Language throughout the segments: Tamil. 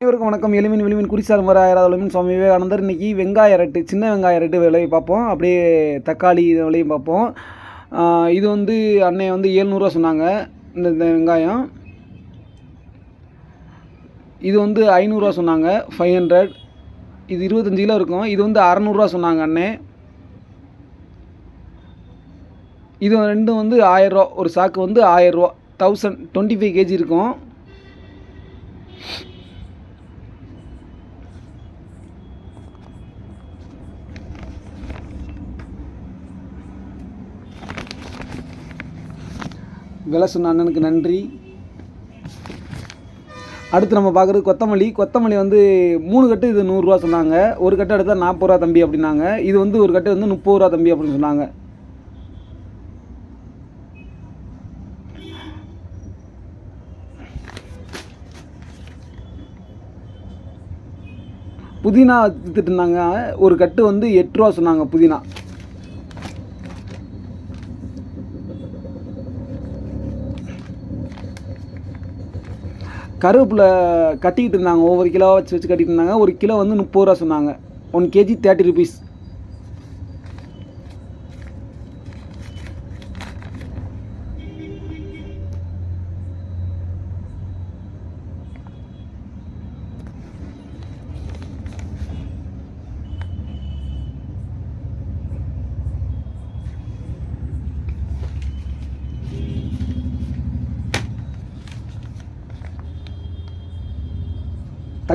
அனைவருக்கும் வணக்கம். எளிமின் வெளிமின் குறிச்சார் மர ஆயிரம் சுவாமி விவேகானந்தர். இன்றைக்கி வெங்காய ரட்டு சின்ன வெங்காய ரட்டு விலையை பார்ப்போம். அப்படியே தக்காளி இது விலையும் பார்ப்போம் இது வந்து அன்னைய வந்து ஏழ்நூறுவா சொன்னாங்க இந்த இந்த வெங்காயம். இது வந்து ஐநூறுரூவா சொன்னாங்க ஃபைவ் ஹண்ட்ரட் இது இருபத்தஞ்சு கிலோ இருக்கும். இது வந்து அறநூறுவா சொன்னாங்க அண்ணே இது ரெண்டும் வந்து ஆயிரரூவா ஒரு சாக்கு வந்து ஆயிரரூவா தௌசண்ட் டுவெண்ட்டி ஃபைவ் கேஜி இருக்கும். விலை சொன்ன அண்ணனுக்கு நன்றி. அடுத்து நம்ம பார்க்குறது கொத்தமல்லி. கொத்தமல்லி வந்து மூணு கட்டு இது நூறுரூவா சொன்னாங்க. ஒரு கட்டு எடுத்தால் நாற்பது ரூபா தம்பி அப்படின்னாங்க. இது வந்து ஒரு கட்டு வந்து முப்பது ரூபா தம்பி அப்படின்னு சொன்னாங்க. புதினா வித்துட்டு இருந்தாங்க. ஒரு கட்டு வந்து எட்டு ரூபா சொன்னாங்க புதினா. கருவேப்பில கட்டிக்கிட்டு இருந்தாங்க. ஒவ்வொரு கிலோ வச்சு வச்சு கட்டிகிட்டு இருந்தாங்க. ஒரு கிலோ வந்து முப்பது ரூபா சொன்னாங்க. ஒன் கேஜி தேர்ட்டி ருபீஸ்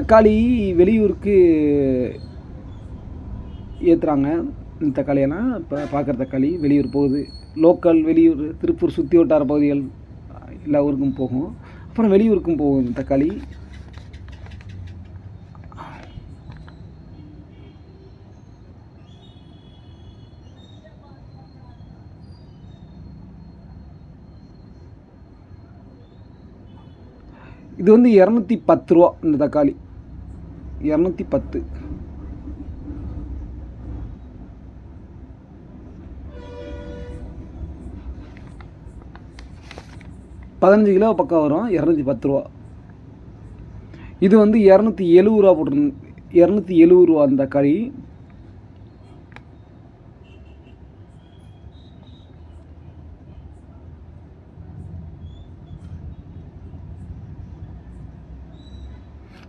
தக்காளி வெளியூருக்கு ஏற்றுறாங்க இந்த தக்காளியெல்லாம் இப்போ பார்க்குற தக்காளி வெளியூர் போகுது. லோக்கல் வெளியூர் திருப்பூர் சுற்றி வட்டார பகுதிகள் எல்லா ஊருக்கும் போகும். அப்புறம் வெளியூருக்கும் போகும் இந்த தக்காளி. இது வந்து இரநூத்தி பத்து ரூபா இந்த தக்காளி. இரநூத்தி பத்து. பதினஞ்சு கிலோ பக்கம் வரும் இரநூத்தி பத்து ரூபா. இது வந்து இரநூத்தி எழுபது ரூபா போட்டிருந்து இரநூத்தி எழுபது ரூபா அந்த தக்காளி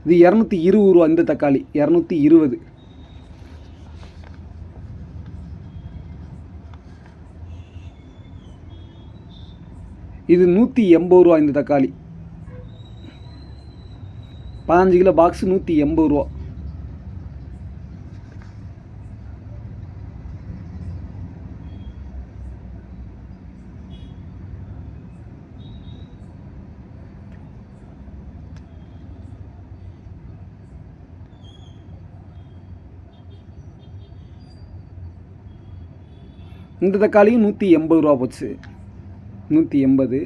இது இரநூத்தி இருபது ரூபா இந்த தக்காளி இரநூத்தி இருபது. இது நூற்றி எண்பது ரூபா இந்த தக்காளி. பதினஞ்சு கிலோ பாக்ஸ் நூற்றி எண்பது ரூபா. இந்த தக்காளியும் நூற்றி எண்பது ரூபா போச்சு. நூற்றி எண்பது.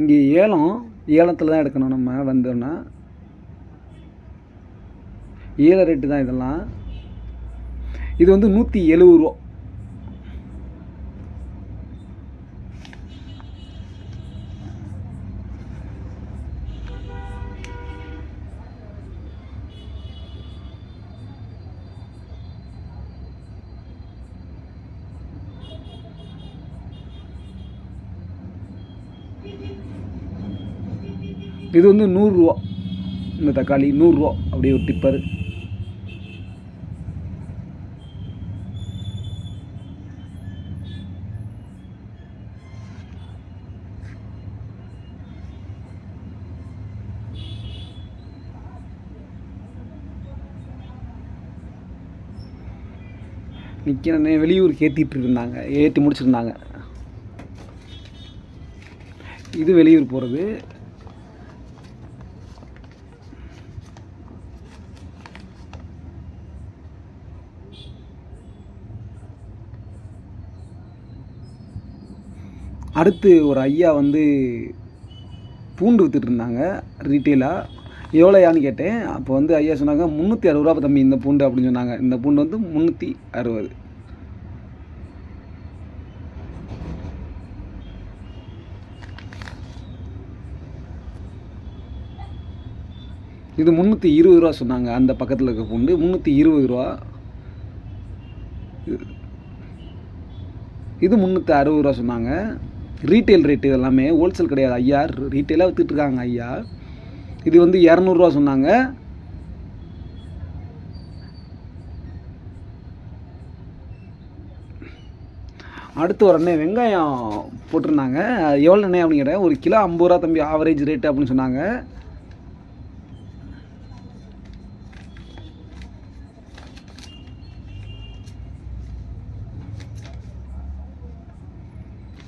இங்கே ஏலம் ஏலத்தில் தான் எடுக்கணும் நம்ம வந்தோன்னா ஏல ரேட்டு தான் இதெல்லாம். இது வந்து நூற்றி எழுபது ரூபா. இது வந்து நூறுரூவா இந்த தக்காளி நூறுரூவா அப்படியே ஒரு டிப்பர். நிற்கிறனே வெளியூருக்கு ஏற்றிட்டு இருந்தாங்க ஏற்றி முடிச்சிருந்தாங்க. இது வெளியூர் போகிறது அடுத்து ஒரு ஐயா வந்து பூண்டு விற்றுட்டு இருந்தாங்க ரீட்டெயிலாக எவ்வளோயான்னு கேட்டேன். அப்போ வந்து ஐயா சொன்னாங்க முந்நூற்றி அறுபது ரூபா தம்பி இந்த பூண்டு அப்படின்னு சொன்னாங்க. இந்த பூண்டு வந்து முந்நூற்றி அறுபது. இது முந்நூற்றி இருபது ரூபா சொன்னாங்க அந்த பக்கத்தில் இருக்க பூண்டு. முந்நூற்றி இருபது ரூபா. இது- முந்நூற்றி அறுபது ரூபா சொன்னாங்க. ரீட்டைல் ரேட்டு இதெல்லாமே ஹோல்சேல் கிடையாது ஐயா. ரீட்டைலாக விற்றுட்ருக்காங்க ஐயா. இது வந்து இரநூறுவா சொன்னாங்க. அடுத்து ஒரு அண்ணன் வெங்காயம் போட்டிருந்தாங்க. எவ்வளோ அண்ணே அப்படின்னு கேட்டேன். ஒரு கிலோ ஐம்பது ரூபா தம்பி ஆவரேஜ் ரேட்டு அப்படின்னு சொன்னாங்க.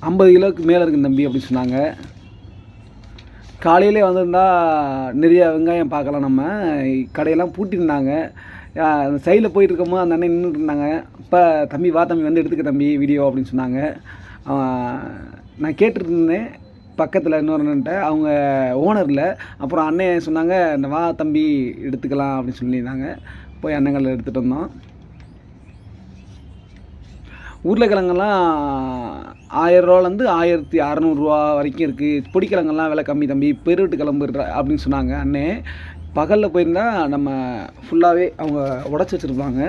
ஐம்பது கிலோவுக்கு மேலே இருக்குது தம்பி அப்படின்னு சொன்னாங்க. காலையிலே வந்திருந்தா நிறைய வெங்காயம் பார்க்கலாம் நம்ம. கடையெல்லாம் பூட்டியிருந்தாங்க சைடில் போயிட்டு இருக்கும்போது அந்த அண்ணன் நின்றுட்டு இருந்தாங்க இப்போ தம்பி வா தம்பி வந்து எடுத்துக்க தம்பி வீடியோ அப்படின்னு சொன்னாங்க. நான் கேட்டுட்டு இருந்தேன் பக்கத்தில் இன்னொரு அண்ணன்ட்ட. அவங்க ஓனரில். அப்புறம் அண்ணன் சொன்னாங்க "இந்த வா தம்பி எடுத்துக்கலாம் அப்படின்னு சொல்லியிருந்தாங்க. போய் அண்ணங்களை எடுத்துகிட்டு வந்தோம். உருளைக்கிழங்கெல்லாம் ஆயிரரூவாலேருந்து ஆயிரத்தி அறநூறுரூவா வரைக்கும் இருக்குது பொடிக்கிழங்கெல்லாம் விலை கம்மி தம்பி. பெருவிட்டு கிளம்பு அப்படின்னு சொன்னாங்க அண்ணே. பகலில் போயிருந்தால் நம்ம ஃபுல்லாகவே அவங்க உடச்சி வச்சுருப்பாங்க.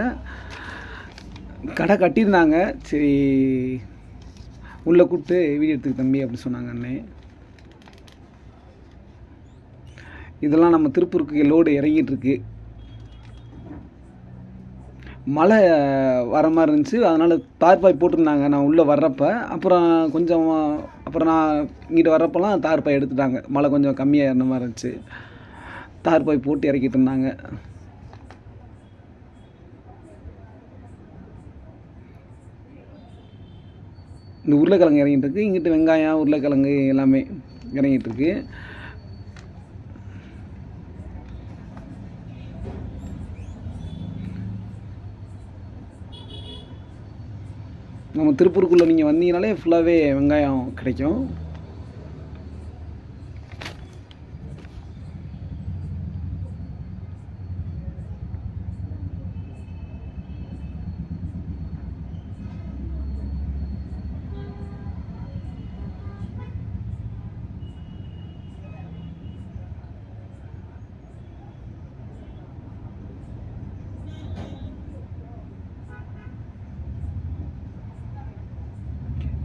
கடை கட்டியிருந்தாங்க. சரி உள்ளே கூப்பிட்டு வீடியோ எடுத்துக்க தம்பி அப்படி சொன்னாங்க அண்ணே. இதெல்லாம் நம்ம திருப்பூருக்கு லோடு இறங்கிட்டுருக்கு மழை வர மாதிரி இருந்துச்சு. அதனால் தார்பாய் போட்டிருந்தாங்க நான் உள்ளே வர்றப்போ. அப்புறம் கொஞ்சம் அப்புறம் நான் இங்கிட்ட வர்றப்பெல்லாம் தார்பாய் எடுத்துட்டாங்க. மழை கொஞ்சம் கம்மியாக இருந்த மாதிரி இருந்துச்சு. தார்பாய் போட்டு இறக்கிட்டு இருந்தாங்க. இந்த உருளைக்கிழங்கு இறங்கிட்டு இருக்கு. இங்கிட்டு வெங்காயம் உருளைக்கிழங்கு எல்லாமே இறங்கிட்டு இருக்கு. நம்ம திருப்பூருக்குள்ளே நீங்கள் வந்தீங்கனாலே ஃபுல்லாகவே வெங்காயம் கிடைக்கும்.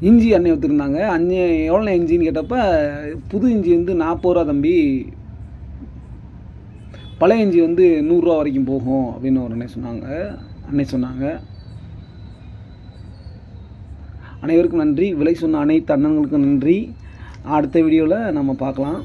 இஞ்சி அன்னை விற்றுருந்தாங்க அஞ்சு எவ்வளோ இஞ்சின்னு கேட்டப்ப புது இஞ்சி வந்து நாற்பது ரூபா தம்பி. பழைய இஞ்சி வந்து நூறுரூவா வரைக்கும் போகும் அப்படின்னு ஒரு அண்ணன் சொன்னாங்க. அன்னை சொன்னாங்க. அனைவருக்கும் நன்றி. விலை சொன்ன அனைத்து அண்ணன்களுக்கும் நன்றி. அடுத்த வீடியோவில் நம்ம பார்க்கலாம்.